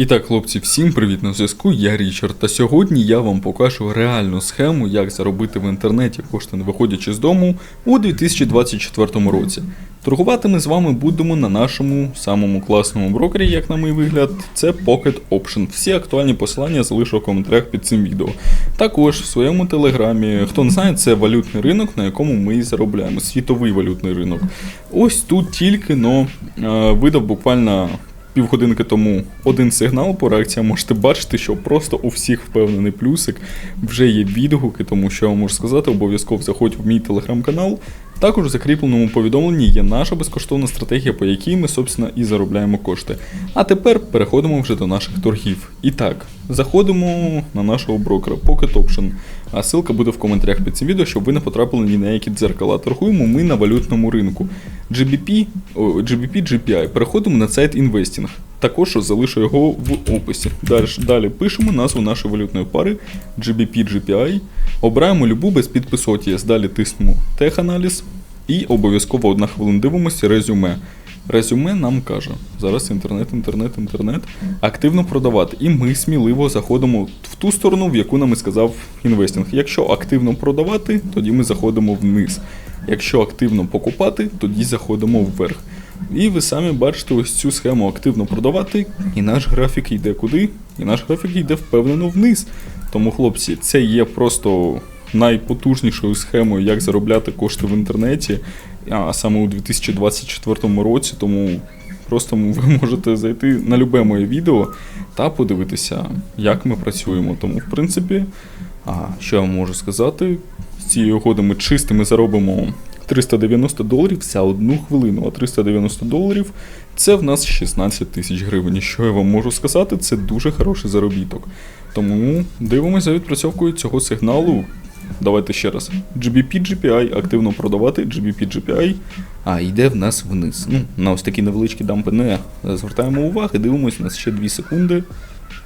І так, хлопці, всім привіт на зв'язку. Я Річард. Та сьогодні я вам покажу реальну схему, як заробити в інтернеті кошти не виходячи з дому у 2024 році. Торгувати ми з вами будемо на нашому самому класному брокері, як на мій вигляд, це Pocket Option. Всі актуальні посилання залишу в коментарях під цим відео. Також в своєму телеграмі, хто не знає, це валютний ринок, на якому ми і заробляємо. Світовий валютний ринок. Ось тут тільки но е, видав буквально півгодинки тому один сигнал по реакціям. Можете бачити, що просто у всіх впевнений плюсик. Вже є відгуки, тому що я вам можу сказати, обов'язково заходь в мій телеграм-канал. Також в закріпленому повідомленні є наша безкоштовна стратегія, по якій ми, собственно, і заробляємо кошти. А тепер переходимо вже до наших торгів. І так, заходимо на нашого брокера Pocket Option. А ссылка буде в коментарях під цим відео, щоб ви не потрапили ні на які дзеркала. Торгуємо ми на валютному ринку. GBP, о, GBP GPI. Переходимо на сайт Investing. Також залишу його в описі. Далі, далі пишемо назву нашої валютної пари GBP GPI. Обираємо любу без підпису OTS. Далі тиснемо теханаліз і обов'язково одна хвилина дивимося резюме. Резюме нам каже, зараз інтернет, інтернет, інтернет, активно продавати. І ми сміливо заходимо в ту сторону, в яку нам і сказав інвестинг. Якщо активно продавати, тоді ми заходимо вниз. Якщо активно покупати, тоді заходимо вверх. І ви самі бачите ось цю схему активно продавати, і наш графік йде куди? І наш графік йде впевнено вниз. Тому, хлопці, це є просто найпотужнішою схемою, як заробляти кошти в інтернеті, а саме у 2024 році. Тому просто ви можете зайти на любе моє відео та подивитися, як ми працюємо. Тому, в принципі, а, що я вам можу сказати, з цієї угоди ми чистими заробимо 390 доларів за одну хвилину, а 390 доларів це в нас 16 тисяч гривень. Що я вам можу сказати, це дуже хороший заробіток. Тому дивимося за відпрацьовкою цього сигналу. Давайте ще раз. GBP GPI активно продавати, GBP GPI, а йде в нас вниз. Ну, на ось такі невеличкі дампи не звертаємо уваги, дивимося, у нас ще 2 секунди.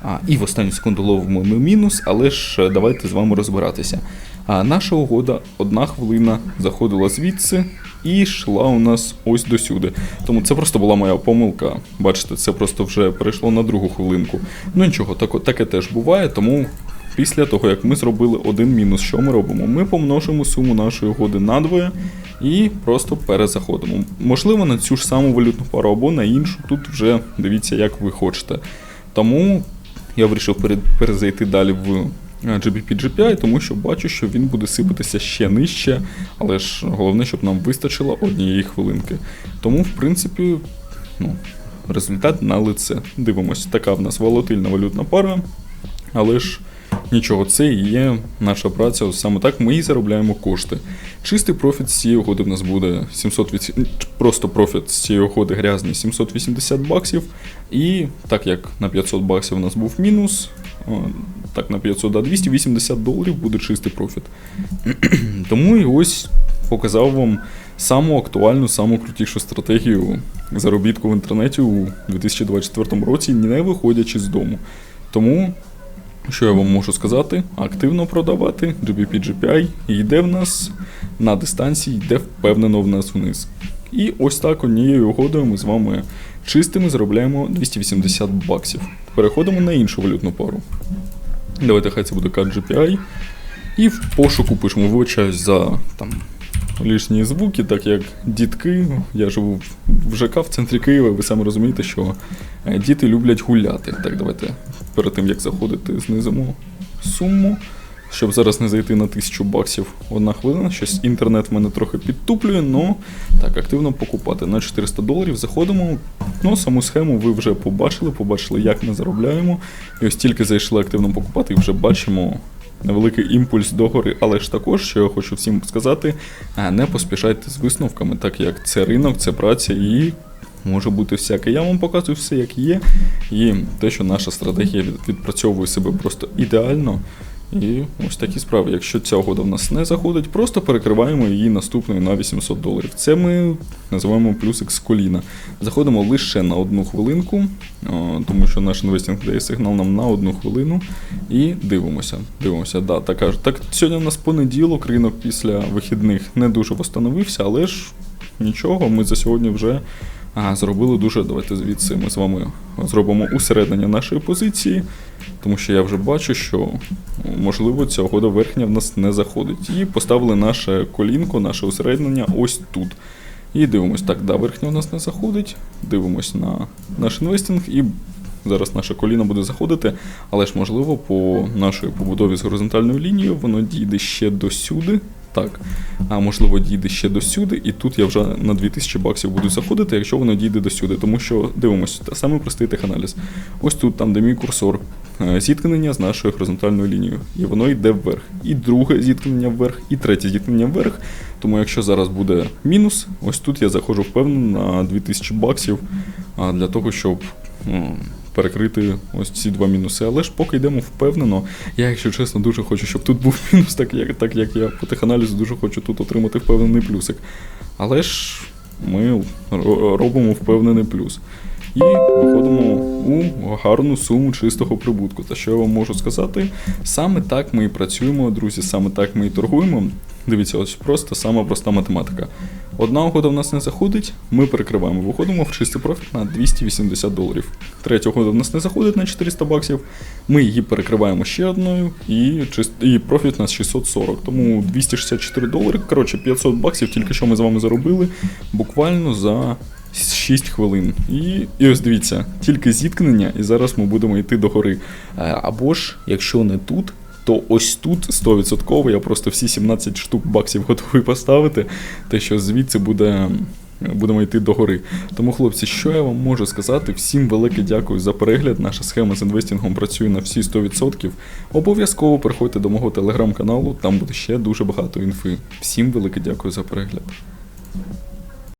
А, і в останню секунду ловимо ми мінус, але ж е, давайте з вами розбиратися. А наша угода одна хвилина заходила звідси і йшла у нас ось досюди. Тому це просто була моя помилка. Бачите, це просто вже перейшло на другу хвилинку. Ну нічого, тако, таке теж буває, тому. Після того, як ми зробили один мінус, що ми робимо? Ми помножимо суму нашої угоди на двоє і просто перезаходимо. Можливо, на цю ж саму валютну пару або на іншу. Тут вже дивіться, як ви хочете. Тому я вирішив перезайти далі в е, GBP GPI, тому що бачу, що він буде сипатися ще нижче, але ж головне, щоб нам вистачило однієї хвилинки. Тому, в принципі, ну, результат на лице. Дивимося, така в нас волатильна валютна пара, але ж. Нічого, це і є наша праця. Саме так ми і заробляємо кошти. Чистий профіт з цієї угоди в нас буде 700 просто профіт з цієї угоди грязний 780 баксів. І так як на 500 баксів у нас був мінус, так на 500, а 280 доларів буде чистий профіт. Тому і ось показав вам саму актуальну, саму крутішу стратегію заробітку в інтернеті у 2024 році, не виходячи з дому. Тому що я вам можу сказати? Активно продавати GBP GPI йде в нас на дистанції, йде впевнено в нас вниз. І ось так однією угодою ми з вами чистими заробляємо 280 баксів. Переходимо на іншу валютну пару. Давайте хай це буде CAD GPI. І в пошуку пишемо, вибачаюсь за там лишні звуки, так як дітки. Я живу в- в ЖК в центрі Києва, ви самі розумієте, що е, діти люблять гуляти. Так, давайте перед тим як заходити, знизимо суму. Щоб зараз не зайти на 1000 баксів одна хвилина. Щось інтернет в мене трохи підтуплює, но так, активно покупати. На 400 доларів заходимо. Ну, саму схему ви вже побачили, побачили, як ми заробляємо. І ось тільки зайшли активно покупати, і вже бачимо невеликий імпульс догори, але ж також, що я хочу всім сказати, не поспішайте з висновками, так як це ринок, це праця і може бути всяке. Я вам показую все, як є, і те, що наша стратегія відпрацьовує себе просто ідеально. І ось такі справи. Якщо ця угода в нас не заходить, просто перекриваємо її наступною на 800 доларів. Це ми називаємо плюсик з коліна. Заходимо лише на одну хвилинку, тому що наш інвестинг дає сигнал нам на одну хвилину. І дивимося. Дивимося, да, така ж. Так сьогодні у нас понеділок, ринок після вихідних не дуже восстановився, але ж нічого, ми за сьогодні вже Зробили дуже. Давайте звідси ми з вами зробимо усереднення нашої позиції, тому що я вже бачу, що можливо ця угода верхня в нас не заходить. І поставили наше колінко, наше усереднення ось тут. І дивимось, так, да, верхня у нас не заходить. Дивимось на наш інвестинг і зараз наше коліно буде заходити, але ж можливо по нашій побудові з горизонтальною лінією воно дійде ще до сюди. Так, а можливо дійде ще до сюди, і тут я вже на 2000 баксів буду заходити, якщо воно дійде до сюди. Тому що дивимося, саме простий теханаліз. Ось тут, там, де мій курсор, е, зіткнення з нашою горизонтальною лінією. І воно йде вверх. І друге зіткнення вверх, і третє зіткнення вверх. Тому якщо зараз буде мінус, ось тут я заходжу впевнено на 2000 баксів для того, щоб. Перекрити ось ці два мінуси, але ж поки йдемо впевнено. Я, якщо чесно, дуже хочу, щоб тут був мінус, так як, так як я по теханалізу дуже хочу тут отримати впевнений плюсик. Але ж ми робимо впевнений плюс. І виходимо у гарну суму чистого прибутку. Та що я вам можу сказати? Саме так ми і працюємо, друзі, саме так ми і торгуємо. Дивіться, ось просто сама проста математика. Одна угода в нас не заходить, ми перекриваємо, виходимо в чистий профіт на 280 доларів. Третя угода в нас не заходить на 400 баксів, ми її перекриваємо ще одною, і, чист... і профіт у нас 640, тому 264 долари. Коротше, 500 баксів тільки що ми з вами заробили буквально за 6 хвилин. І, і ось дивіться, тільки зіткнення, і зараз ми будемо йти до гори. Е, Або ж, якщо не тут, то ось тут 100% я просто всі 17 штук баксів готовий поставити, те, що звідси буде. Будемо йти до гори. Тому, хлопці, що я вам можу сказати? Всім велике дякую за перегляд. Наша схема з інвестингом працює на всі 100%. Обов'язково приходьте до мого телеграм-каналу, там буде ще дуже багато інфи. Всім велике дякую за перегляд.